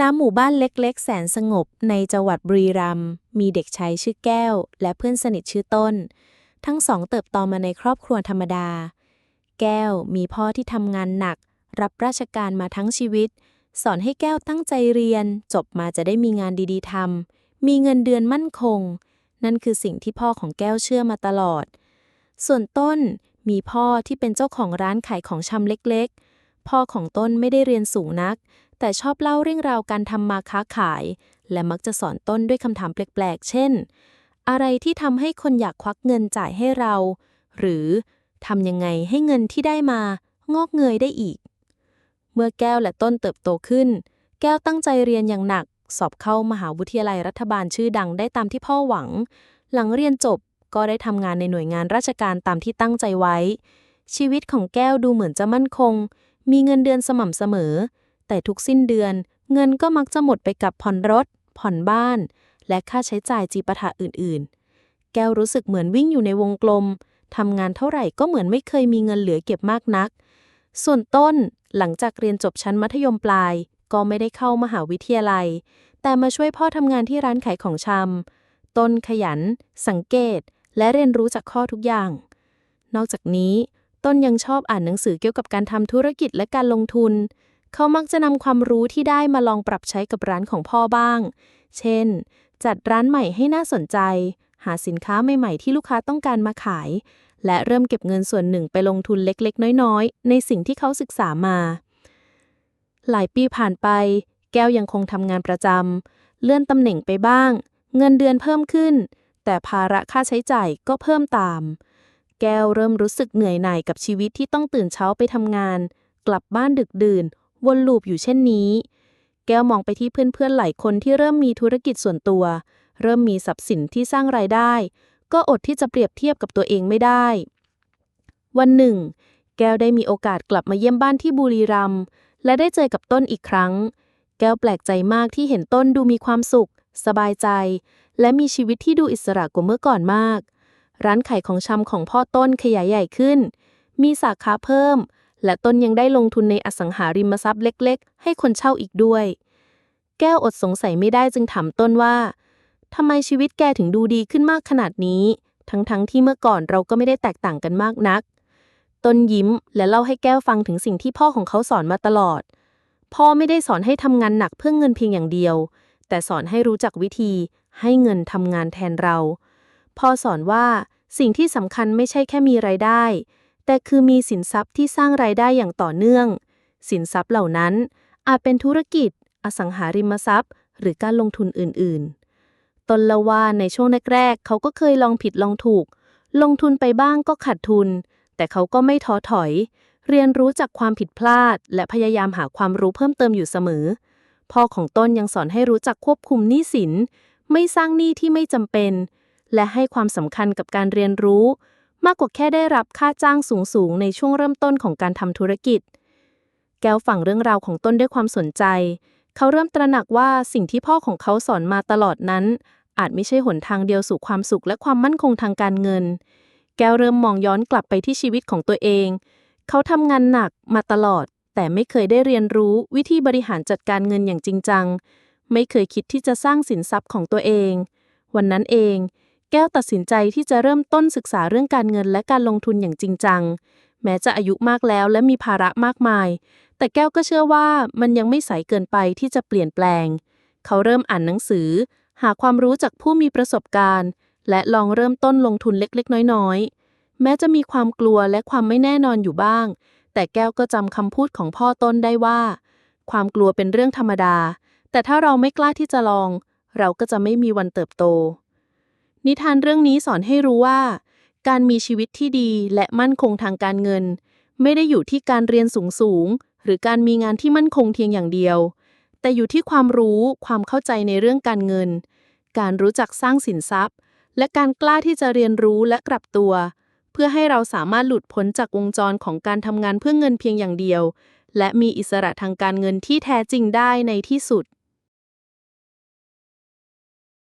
ณหมู่บ้านเล็กๆ แสนสงบในจังหวัดบุรีรัมย์มีเด็กชายชื่อแก้ว และเพื่อนสนิทชื่อต้น ทั้งสองเติบโตมาในครอบครัวธรรมดา แก้วมีพ่อที่ทำงานหนัก รับราชการมาทั้งชีวิต สอนให้แก้วตั้งใจเรียน จบมาจะได้มีงานดีๆทำมีเงินเดือนมั่นคง นั่นคือสิ่งที่พ่อของแก้วเชื่อมาตลอด ส่วนต้นมีพ่อที่เป็นเจ้าของร้านขายของชำเล็กๆ พ่อของต้นไม่ได้เรียนสูงนัก แต่ชอบเล่าเรื่องราวการทำมาค้าขาย และมักจะสอนต้นด้วยคำถามแปลกๆ เช่น อะไรที่ทำให้คนอยากควักเงินจ่ายให้เรา หรือทำยังไงให้เงินที่ได้มางอกเงยได้อีก เมื่อแก้วและต้นเติบโตขึ้น แก้วตั้งใจเรียนอย่างหนัก สอบเข้ามหาวิทยาลัยรัฐบาลชื่อดังได้ตามที่พ่อหวัง หลังเรียนจบก็ได้ทำงานในหน่วยงานราชการตามที่ตั้งใจไว้ ชีวิตของแก้วดูเหมือนจะมั่นคง มีเงินเดือนสม่ำเสมอ แต่ทุกสิ้นเดือน เงินก็มักจะหมดไปกับผ่อนรถ ผ่อนบ้าน และค่าใช้จ่ายจีปาถะอื่นๆ แก้วรู้สึกเหมือนวิ่งอยู่ในวงกลมทำงานเท่าไหร่ก็เหมือนไม่เคยมีเงินเหลือเก็บมากนัก ส่วนต้นหลังจากเรียนจบชั้นมัธยมปลาย ก็ไม่ได้เข้ามหาวิทยาลัย แต่มาช่วยพ่อทำงานที่ร้านขายของชำต้นขยัน สังเกต และเรียนรู้จากข้อทุกอย่าง นอกจากนี้ ต้นยังชอบอ่านหนังสือเกี่ยวกับการทำธุรกิจและการลงทุน เขามักจะนำความรู้ที่ได้มาลองปรับใช้กับร้านของพ่อบ้าง เช่น จัดร้านใหม่ให้น่าสนใจ หาสินค้าใหม่ๆที่ลูกค้าต้องการมาขาย และเริ่มเก็บเงินส่วนหนึ่งไปลงทุนเล็กๆ น้อยๆ ในสิ่งที่เขาศึกษามา หลายปีผ่านไป แก้วยังคงทำงานประจำเลื่อนตำแหน่งไปบ้าง เงินเดือนเพิ่มขึ้น แต่ภาระค่าใช้จ่ายก็เพิ่มตาม แก้วเริ่มรู้สึกเหนื่อยหน่ายกับชีวิตที่ต้องตื่นเช้าไปทำงาน กลับบ้านดึกดื่น วนลูปอยู่เช่นนี้ แก้วมองไปที่เพื่อนๆหลายคนที่เริ่มมีธุรกิจส่วนตัว เริ่มมีทรัพย์สินที่สร้างรายได้ ก็อดที่จะเปรียบเทียบกับตัวเองไม่ได้ วันหนึ่ง แก้วได้มีโอกาสกลับมาเยี่ยมบ้านที่บุรีรัมย์และได้เจอกับต้นอีกครั้ง แก้วแปลกใจมากที่เห็นต้นดูมีความสุข สบายใจ และมีชีวิตที่ดูอิสระกว่าเมื่อก่อนมาก ร้านขายของชำของพ่อต้นขยายใหญ่ขึ้น มีสาขาเพิ่ม และต้นยังได้ลงทุนในอสังหาริมทรัพย์เล็ก ๆ ให้คนเช่าอีกด้วย แก้วอดสงสัยไม่ได้จึงถามต้นว่าทำไมชีวิตแกถึงดูดีขึ้นมากขนาดนี้ ทั้งๆทที่เมื่อก่อนเราก็ไม่ได้แตกต่างกันมากนัก ต้นยิ้มและเล่าให้แก้วฟังถึงสิ่งที่พ่อของเขาสอนมาตลอด พ่อไม่ได้สอนให้ทำงานหนักเพื่อเงินเพียงอย่างเดียว แต่สอนให้รู้จักวิธีให้เงินทำงานแทนเรา พ่อสอนว่าสิ่งที่สำคัญไม่ใช่แค่มีรายได้ แต่คือมีสินทรัพย์ที่สร้างรายได้อย่างต่อเนื่อง สินทรัพย์เหล่านั้น อาจเป็นธุรกิจ อสังหาริมทรัพย์ หรือการลงทุนอื่นๆ ตนละว่าในช่วงแรกๆเขาก็เคยลองผิดลองถูก ลงทุนไปบ้างก็ขาดทุน แต่เขาก็ไม่ท้อถอย เรียนรู้จากความผิดพลาด และพยายามหาความรู้เพิ่มเติมอยู่เสมอ พ่อของต้นยังสอนให้รู้จักควบคุมหนี้สิน ไม่สร้างหนี้ที่ไม่จำเป็น และให้ความสำคัญกับการเรียนรู้ มากกว่าแค่ได้รับค่าจ้างสูงๆ ในช่วงเริ่มต้นของการทำธุรกิจ แก้วฟังเรื่องราวของต้นด้วยความสนใจ เขาเริ่มตระหนักว่าสิ่งที่พ่อของเขาสอนมาตลอดนั้น อาจไม่ใช่หนทางเดียวสู่ความสุขและความมั่นคงทางการเงิน แก้วเริ่มมองย้อนกลับไปที่ชีวิตของตัวเอง เขาทำงานหนักมาตลอด แต่ไม่เคยได้เรียนรู้วิธีบริหารจัดการเงินอย่างจริงจัง ไม่เคยคิดที่จะสร้างสินทรัพย์ของตัวเอง วันนั้นเอง แก้วตัดสินใจที่จะเริ่มต้นศึกษาเรื่องการเงินและการลงทุนอย่างจริงจัง แม้จะอายุมากแล้วและมีภาระมากมาย แต่แก้วก็เชื่อว่ามันยังไม่สายเกินไปที่จะเปลี่ยนแปลง เขาเริ่มอ่านหนังสือ หาความรู้จากผู้มีประสบการณ์ และลองเริ่มต้นลงทุนเล็กๆ น้อยๆ แม้จะมีความกลัวและความไม่แน่นอนอยู่บ้าง แต่แก้วก็จำคำพูดของพ่อต้นได้ว่า ความกลัวเป็นเรื่องธรรมดา แต่ถ้าเราไม่กล้าที่จะลอง เราก็จะไม่มีวันเติบโต นิทานเรื่องนี้สอนให้รู้ว่า การมีชีวิตที่ดีและมั่นคงทางการเงิน ไม่ได้อยู่ที่การเรียนสูงๆหรือการมีงานที่มั่นคงเพียงอย่างเดียว แต่อยู่ที่ความรู้ความเข้าใจในเรื่องการเงิน การรู้จักสร้างสินทรัพย์ และการกล้าที่จะเรียนรู้และกลับตัว เพื่อให้เราสามารถหลุดพ้นจากวงจรของการทำงานเพื่อเงินเพียงอย่างเดียว และมีอิสระทางการเงินที่แท้จริงได้ในที่สุด